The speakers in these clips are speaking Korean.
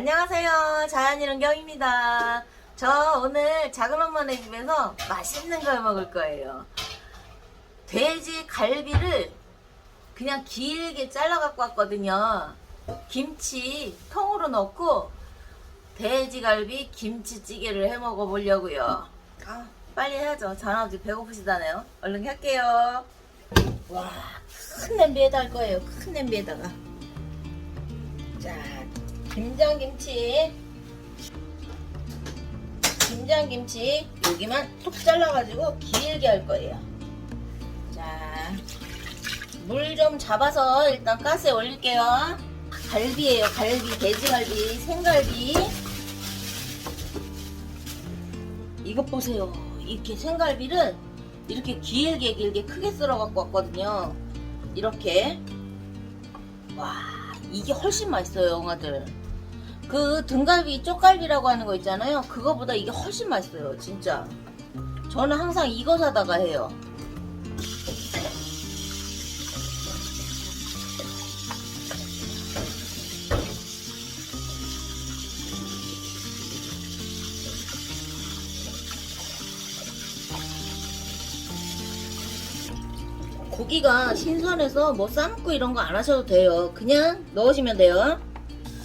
안녕하세요. 자연이른경입니다. 저 오늘 작은 엄마네 집에서 맛있는 걸 먹을 거예요. 돼지 갈비를 그냥 길게 잘라 갖고 왔거든요. 김치 통으로 넣고 돼지 갈비 김치찌개를 해 먹어 보려고요. 아, 빨리 해야죠. 전화지 배고프시다네요. 얼른 할게요. 와, 큰 냄비에다 할 거예요. 큰 냄비에다가. 자, 김장김치. 김장김치 여기만 톡 잘라가지고 길게 할 거예요. 자, 물 좀 잡아서 일단 가스에 올릴게요. 갈비예요, 갈비, 돼지갈비, 생갈비. 이것 보세요. 이렇게 생갈비를 이렇게 길게 길게 크게 썰어 갖고 왔거든요. 이렇게. 와, 이게 훨씬 맛있어요, 영아들. 그 등갈비, 쪽갈비라고 하는 거 있잖아요. 그거보다 이게 훨씬 맛있어요, 진짜. 저는 항상 이거 사다가 해요. 고기가 신선해서 뭐 삶고 이런 거 안 하셔도 돼요. 그냥 넣으시면 돼요.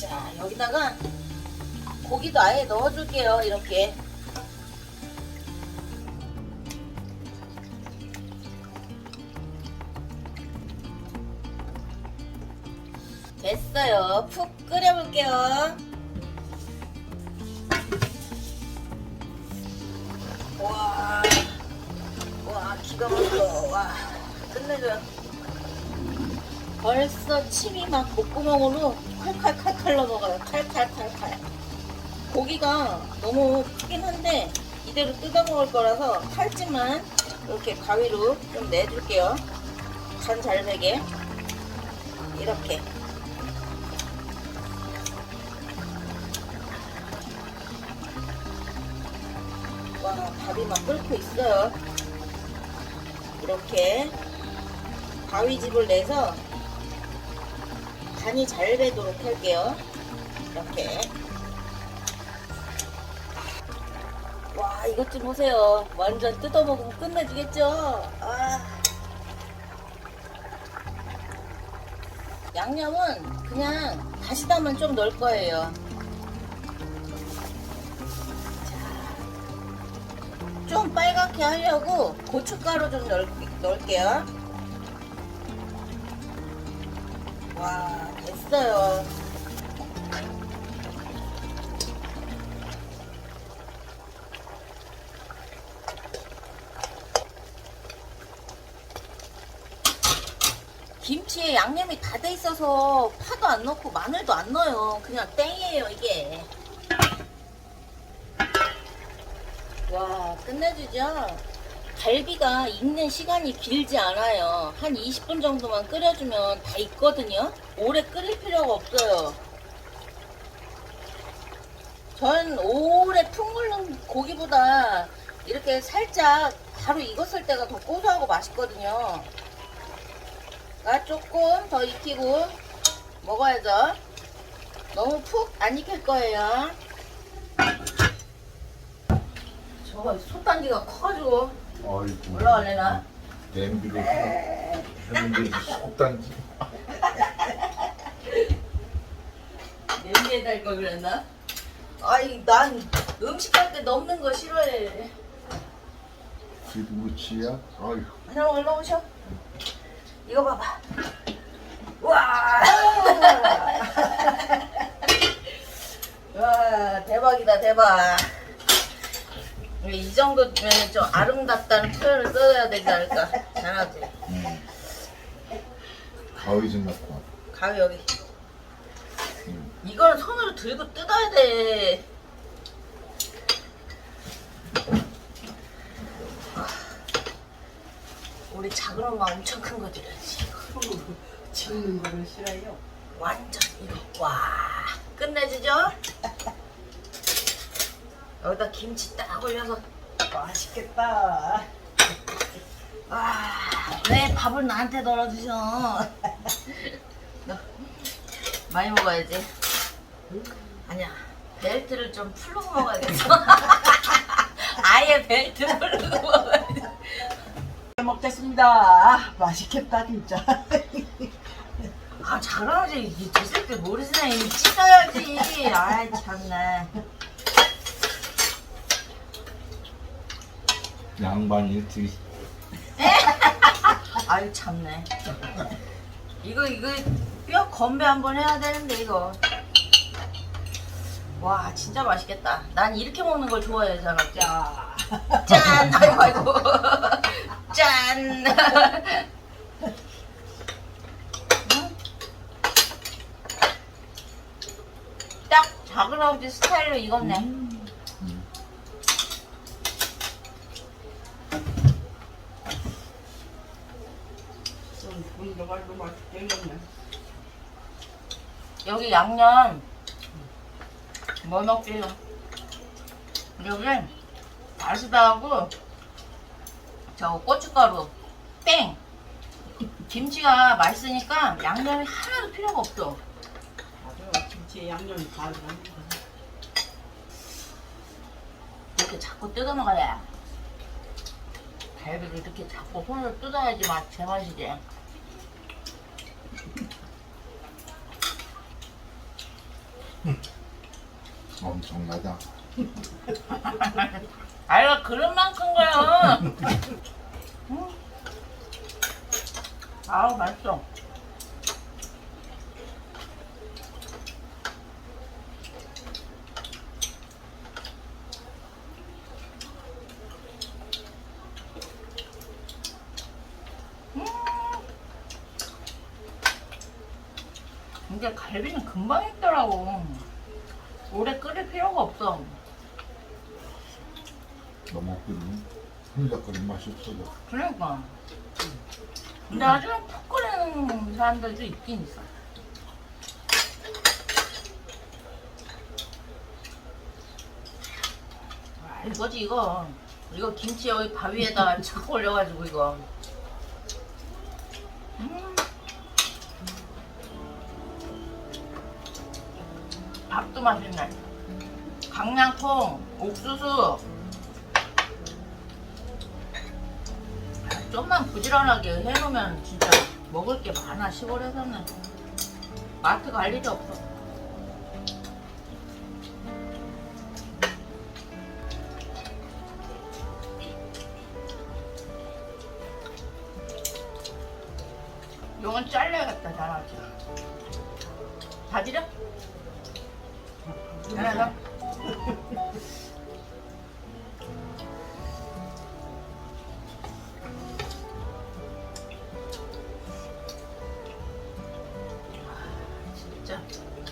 자, 여기다가 고기도 아예 넣어줄게요. 이렇게. 됐어요. 푹 끓여볼게요. 와, 와, 기가 막혀. 와, 끝내줘요. 벌써 침이 막 목구멍으로 칼칼칼칼 넘어가요. 칼칼칼칼. 고기가 너무 크긴 한데 이대로 뜯어 먹을 거라서 칼집만 이렇게 가위로 좀 내줄게요. 간잘 배게. 이렇게. 와, 밥이 막 끓고 있어요. 이렇게 가위집을 내서 간이 잘 배도록 할게요. 이렇게. 와, 이것 좀 보세요. 완전 뜯어먹으면 끝내주겠죠? 아. 양념은 그냥 다시다만 좀 넣을 거예요. 자, 좀 빨갛게 하려고 고춧가루 좀 넣을, 넣을게요. 와, 됐어요. 김치에 양념이 다 돼 있어서 파도 안 넣고 마늘도 안 넣어요. 그냥 땡이에요, 이게. 와, 끝내주죠? 갈비가 익는 시간이 길지 않아요. 한 20분 정도만 끓여주면 다 익거든요. 오래 끓일 필요가 없어요. 전 오래 푹 물는 고기보다 이렇게 살짝 바로 익었을 때가 더 고소하고 맛있거든요. 아, 조금 더 익히고 먹어야죠. 너무 푹 안 익힐 거예요. 저거 솥단지가 커가지고 아이고 올라갈래나? 냄비로 했는데 속단지 냄비에 달 걸 그랬나? 아이 난 음식 할때 넣는 거 싫어해. 기부치야 아이고 그냥 올라오셔. 이거 봐봐. 와. 와 대박이다 대박. 이 정도면 좀 아름답다는 표현을 써야 되지 않을까? 잘하지. 음. 가위 좀 갖고 와 가위 여기. 음. 이거는 손으로 들고 뜯어야 돼. 아, 우리 작은 엄마 엄청 큰 거 드려야지. 찍는 거를 싫어요. 완전 이거 와 끝내주죠? 여기다 김치 딱 올려서 맛있겠다. 와 왜 밥을 나한테 덜어주셔? 너 많이 먹어야지. 아니야 벨트를 좀 풀고 먹어야겠어 아예 벨트 풀고 먹어야지 잘 먹겠습니다. 맛있겠다 진짜. 아 잘하지 이때 모르시네 이 찢어야지 아이 참나 양반 일찍. 아유 참네. 이거 이거 뼈 건배 한번 해야 되는데 이거. 와 진짜 맛있겠다. 난 이렇게 먹는 걸 좋아해 잖아 자, 짠! 아이고 아이고. 짠! 음? 딱 작은 아버지 스타일로 익었네 좀 들어가도 맛있게 익었네. 여기 양념 뭐 먹게요? 여기 다시다하고 저 고춧가루 땡 김치가 맛있으니까 양념이 하나도 필요가 없어 맞아, 김치에 양념이 다 들어가는 거. 이렇게 자꾸 뜯어 먹어야 갈비를 이렇게 자꾸 손으로 뜯어야지 맛 제맛이지 엄청나다. 아이가 그릇 만큼 거야 음. 아우 맛있어 음. 이게 갈비는 금방 익더라고 오래 끓일 필요가 없어 너무 끓이면 맛이 없어져. 그러니까. 근데 아주 푹 끓이는 사람들도 있긴 있어. 와, 이거지 이거. 이거 김치 여기 바위에다 착 올려가지고 이거. 음. 밥도 맛있네. 강낭콩, 옥수수, 좀만 부지런하게 해놓으면 진짜 먹을 게 많아 시골에서는 마트 갈 일이 없어 이건 잘라야겠다 잘하지 다? 하나 더?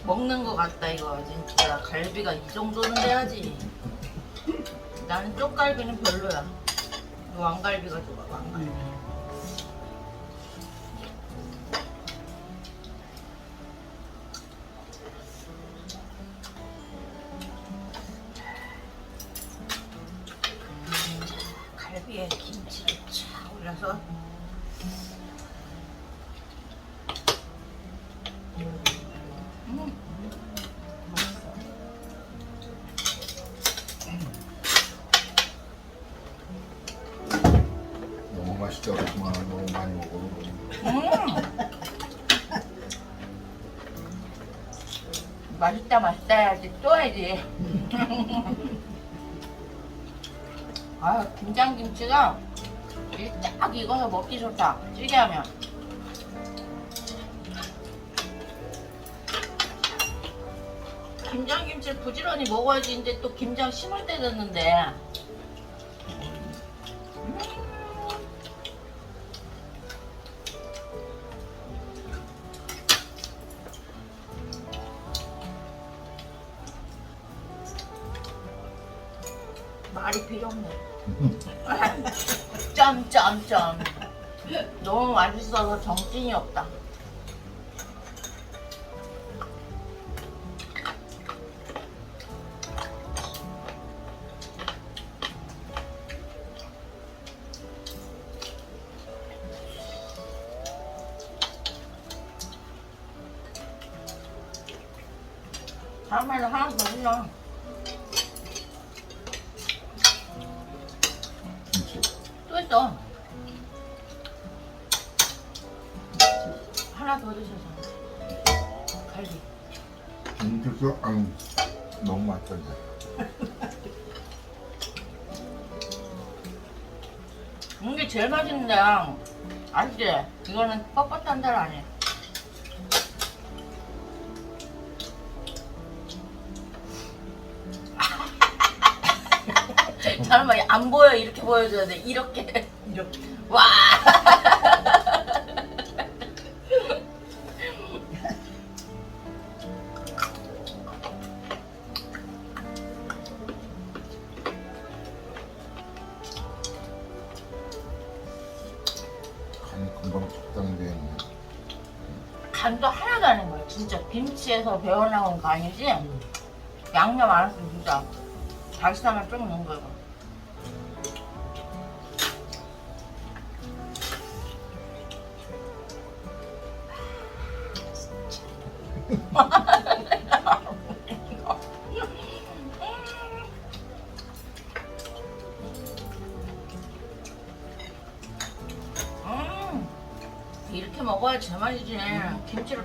먹는 거 같다 이거. 진짜 갈비가 이 정도는 돼야지. 나는 쪽갈비는 별로야. 왕갈비가 좋아 왕갈비. 자, 갈비에 김치를 쫙 올려서 음. 맛있다 맛있다 해야지. 또 해야지. 아 김장김치가 이딱 익어서 먹기 좋다. 찌개 하면. 김장김치를 부지런히 먹어야지. 이제 또 김장 심을 때 됐는데 말이 필요 없네. 짬짬짬. 너무 맛있어서 정신이 없다. 다음에는 하나 더 주려. 김치도 아유 너무 이제. 이게 제일 맛있는데 알지? 이거는 뻣뻣한 데는 아니야. 잠깐만 안 보여 이렇게 보여줘야 돼 이렇게 이렇게. 와 간도 하나도 안 한 거야 진짜 김치에서 배어나온 간이지? 양념 안 했으면 진짜 다시다만 좀 넣은 음,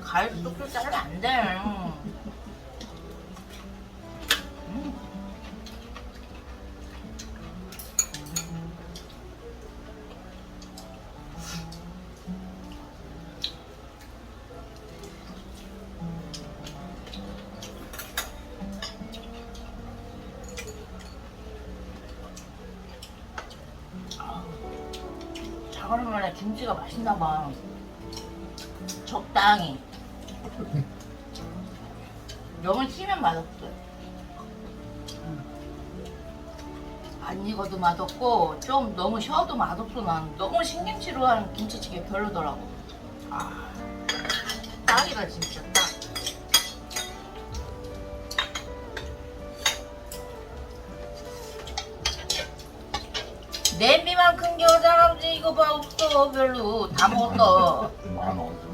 가위로 뚝뚝 자르면 안 돼. 음. 자 그러면 김치가 맛있나 봐. 적당히. 너무 치면 맛없어. 안 익어도 맛없고 좀 너무 쉬어도 맛없어 난 너무 신김치로 하는 김치찌개 별로더라고. 아 딱이다 진짜 딱. 냄비만큼 겨자 할아버지 이거 봐 없어 별로 다 먹었어. 만 원.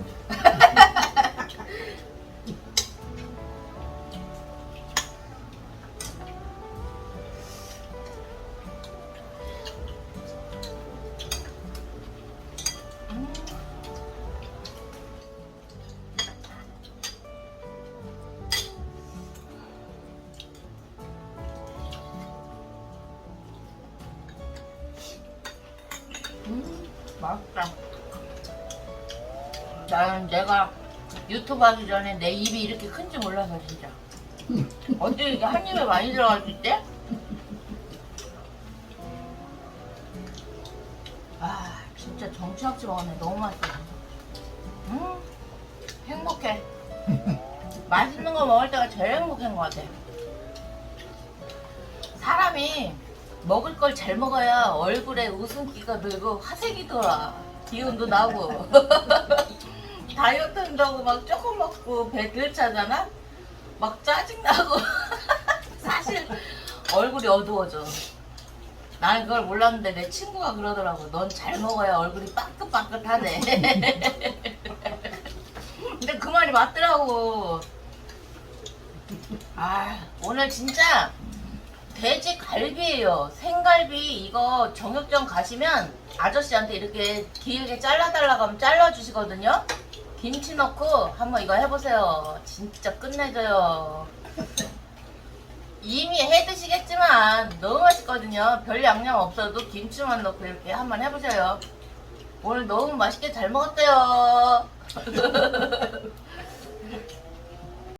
나는 내가 유튜브 하기 전에 내 입이 이렇게 큰지 몰라서 진짜. 어떻게 이렇게 한 입에 많이 들어갈 수 있대? 아, 진짜 정신없이 먹었네. 너무 맛있어. 음, 행복해. 맛있는 거 먹을 때가 제일 행복한 것 같아. 사람이 먹을 걸 잘 먹어야 얼굴에 웃음기가 늘고 화색이 돌아. 기운도 나고. 다이어트 한다고 막 조금 먹고 배 들 차잖아? 막 짜증나고. 사실 얼굴이 어두워져. 나는 그걸 몰랐는데 내 친구가 그러더라고. 넌 잘 먹어야 얼굴이 빠끗빠끗하네. 근데 그 말이 맞더라고. 아, 오늘 진짜 돼지 갈비예요. 생갈비 이거 정육점 가시면 아저씨한테 이렇게 길게 잘라달라고 하면 잘라주시거든요. 김치 넣고 한번 이거 해보세요. 진짜 끝내줘요. 이미 해 드시겠지만 너무 맛있거든요. 별 양념 없어도 김치만 넣고 이렇게 한번 해보세요. 오늘 너무 맛있게 잘 먹었어요.